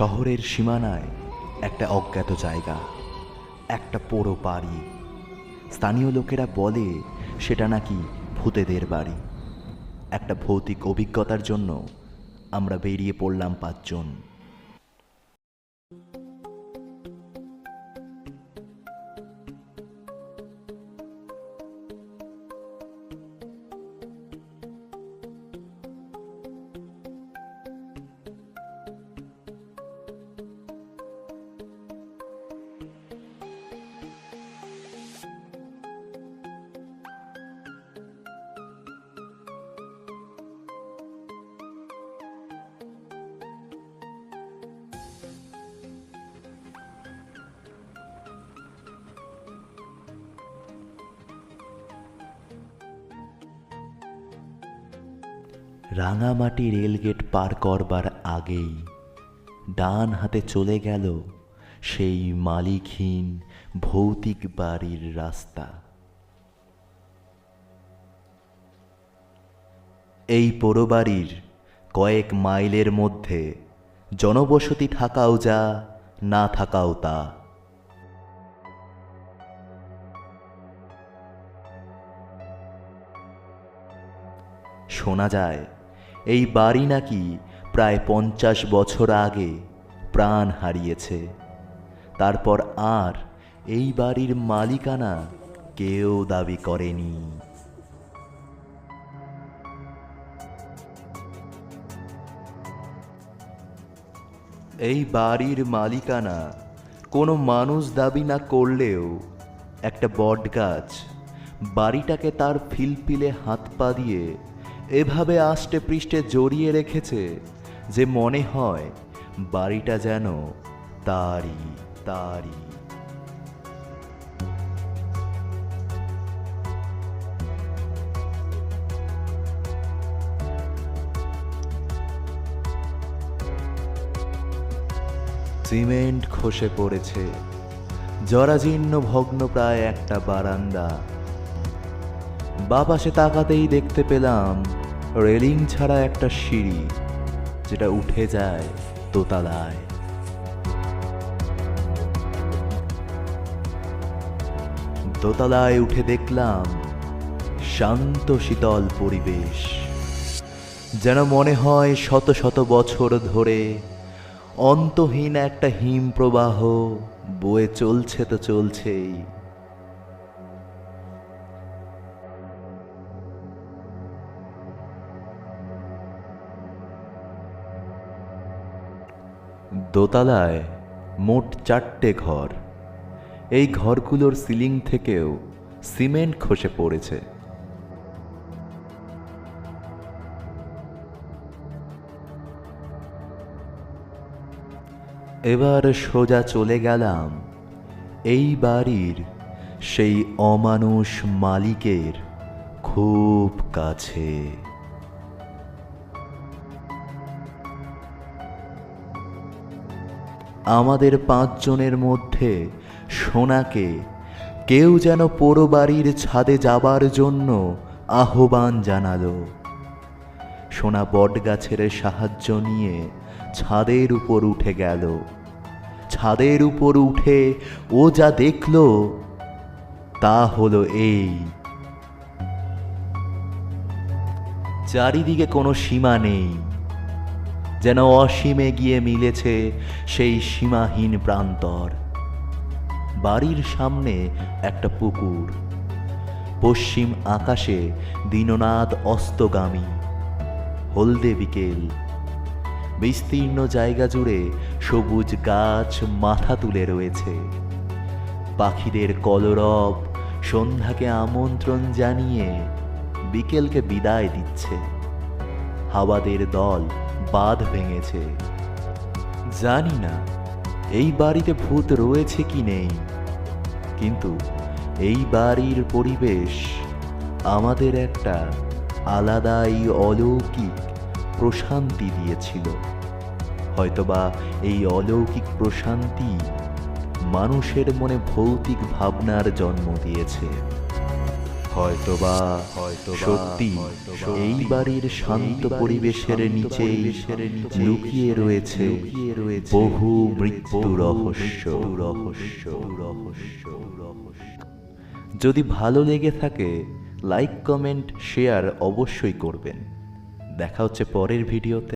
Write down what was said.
শহরের সীমানায় একটা অজ্ঞাত জায়গা, একটা পোড়ো বাড়ি। স্থানীয় লোকেরা বলে সেটা নাকি ভূতেদের বাড়ি। একটা ভৌতিক অভিজ্ঞতার জন্য আমরা বেরিয়ে পড়লাম পাঁচজন। রাঙামাটি রেলগেট পার করবার আগেই ডান হাতে চলে গেল সেই মালিকহীন ভৌতিক বাড়ির রাস্তা। এই পোড়োবাড়ির কয়েক মাইলের মধ্যে জনবসতি থাকাও যা, না থাকাও তা। শোনা যায় এই বাড়ি নাকি প্রায় পঞ্চাশ বছর আগে প্রাণ হারিয়েছে। তারপর আর এই বাড়ির মালিকানা কেউ দাবি করেনি। এই বাড়ির মালিকানা কোনো মানুষ দাবি না করলেও একটা বট গাছ বাড়িটাকে তার ফিলফিলে হাত পা দিয়ে এভাবে আষ্টে পৃষ্ঠে জড়িয়ে রেখেছে যে মনে হয় বাড়িটা যেন তারই তারই। সিমেন্ট খসে পড়েছে, জরাজীর্ণ ভগ্ন প্রায় একটা বারান্দা। বাপাসে তাকাতেই দেখতে পেলাম রেলিং ছাড়া একটা সিঁড়ি যেটা উঠে যায় দোতলায়। দোতলায় উঠে দেখলাম শান্ত শীতল পরিবেশ। যেন মনে হয় শত শত বছর ধরে অন্তহীন একটা হিম প্রবাহ বয়ে চলছে তো চলছেই। দোতলায় মোট চারটে ঘর। এই ঘরগুলোর সিলিং থেকেও সিমেন্ট খসে পড়েছে। এবার সোজা চলে গেলাম এই বাড়ির সেই অমানুষ মালিকের খুব কাছে। আমাদের পাঁচজনের মধ্যে সোনাকে কেউ যেন পোড়ো বাড়ির ছাদে যাবার জন্য আহ্বান জানালো। সোনা বটগাছের সাহায্য নিয়ে ছাদের উপর উঠে গেল। ছাদের উপর উঠে ও যা দেখল তা হলো এই। চারিদিকে কোনো সীমা নেই। যেন অসীমে গিয়ে মিলেছে সেই সীমাহীন প্রান্তর। বাড়ির সামনে একটা পুকুর। পশ্চিম আকাশে দীননাথ অস্তগামী। হলদে বিকেল। বিস্তীর্ণ জায়গা জুড়ে সবুজ গাছ মাথা তুলে রয়েছে। পাখিদের কলরব সন্ধ্যাকে আমন্ত্রণ জানিয়ে বিকেলকে বিদায় দিচ্ছে। হাওয়াদের দল বাঁধ ভেঙেছে। জানি না, এই বাড়িতে ভূত রয়েছে কি নেই। কিন্তু এই বাড়ির পরিবেশ আমাদের একটা আলাদাই অলৌকিক প্রশান্তি দিয়েছিল। হয়তোবা এই অলৌকিক প্রশান্তি মানুষের মনে ভৌতিক ভাবনার জন্ম দিয়েছে। হয়তোবা হয়তো সত্যি এই বাড়ির শান্ত পরিবেশের নিচেই লুকিয়ে রয়েছে বহু মৃত্যু রহস্য রহস্য। রহস্য। যদি ভালো লেগে থাকে লাইক কমেন্ট শেয়ার অবশ্যই করবেন। দেখা হচ্ছে পরের ভিডিওতে।